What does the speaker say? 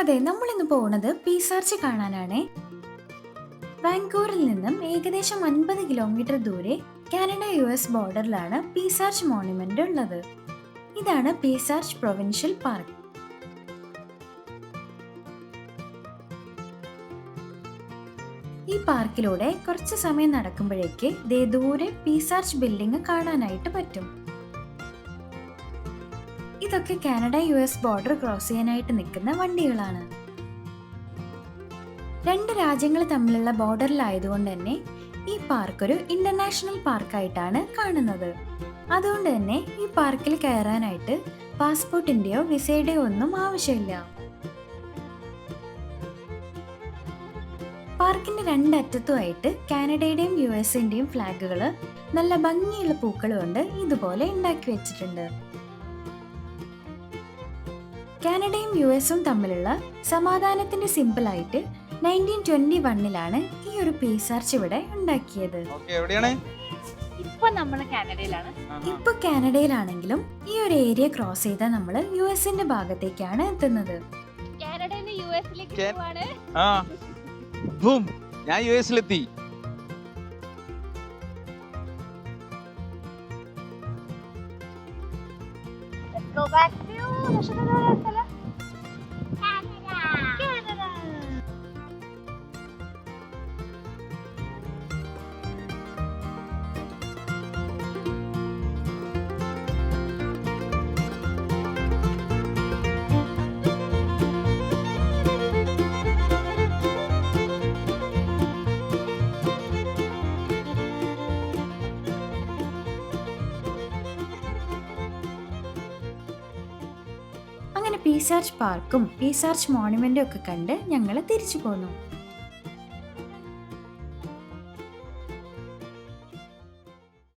അതെ നമ്മൾ ഇന്ന് പോകുന്നത് പീസാർച്ച് കാണാനാണ്. വാങ്കൂറിൽ നിന്നും ഏകദേശം അൻപത് കിലോമീറ്റർ ദൂരെ കാനഡ യു എസ് ബോർഡറിലാണ് പീസാർച്ച് മോണുമെന്റ് ഉള്ളത്. ഇതാണ് പീസാർച്ച് പ്രൊവിൻഷ്യൽ പാർക്ക് ഈ പാർക്കിലൂടെ കുറച്ച് സമയം നടക്കുമ്പോഴേക്ക് ദേ ദൂരെ പീസാർച്ച് ബിൽഡിംഗ് കാണാനായിട്ട് പറ്റും. ഇതൊക്കെ Canada U S border cross ചെയ്യാനായിട്ട് നിൽക്കുന്ന വണ്ടികളാണ്. രണ്ട് രാജ്യങ്ങൾ തമ്മിലുള്ള ബോർഡറിലായതുകൊണ്ട് തന്നെ ഈ പാർക്ക് ഒരു ഇന്റർനാഷണൽ പാർക്കായിട്ടാണ് കാണുന്നത്. അതുകൊണ്ട് തന്നെ ഈ പാർക്കിൽ കയറാനായിട്ട് പാസ്പോർട്ടിന്റെയോ വിസയുടെയോ ഒന്നും ആവശ്യമില്ല. പാർക്കിന്റെ രണ്ടറ്റത്തുമായിട്ട് കാനഡയുടെയും യു എസിന്റെയും ഫ്ലാഗുകൾ നല്ല ഭംഗിയുള്ള പൂക്കൾ ഇതുപോലെ ഉണ്ടാക്കി വെച്ചിട്ടുണ്ട്. കാനഡയും യു എസും തമ്മിലുള്ള സമാധാനത്തിന്റെ സിമ്പിളായിട്ട് നയന്റീൻ ട്വന്റി വണ്ണിലാണ് ഈ ഒരു പീസാർച്ച് ഇവിടെ ഉണ്ടാക്കിയത്. എവിടെയാണ്? ഇപ്പൊ നമ്മൾ കാനഡയിലാണ്. ഇപ്പൊ കാനഡയിലാണെങ്കിലും ഈ ഒരു ഏരിയ ക്രോസ് ചെയ്താൽ നമ്മൾ യു എസിന്റെ ഭാഗത്തേക്കാണ് എത്തുന്നത്. കാനഡയിൽ നിന്ന് യു എസിലേക്ക് ആ. ബൂം ഞാൻ യു എസിലെത്തി Let's go back to no, yo no a അങ്ങനെ പീസാർച്ച് പാർക്കും പീസാർച്ച് മോണുമെന്റും ഒക്കെ കണ്ട് ഞങ്ങൾ തിരിച്ചു പോന്നു.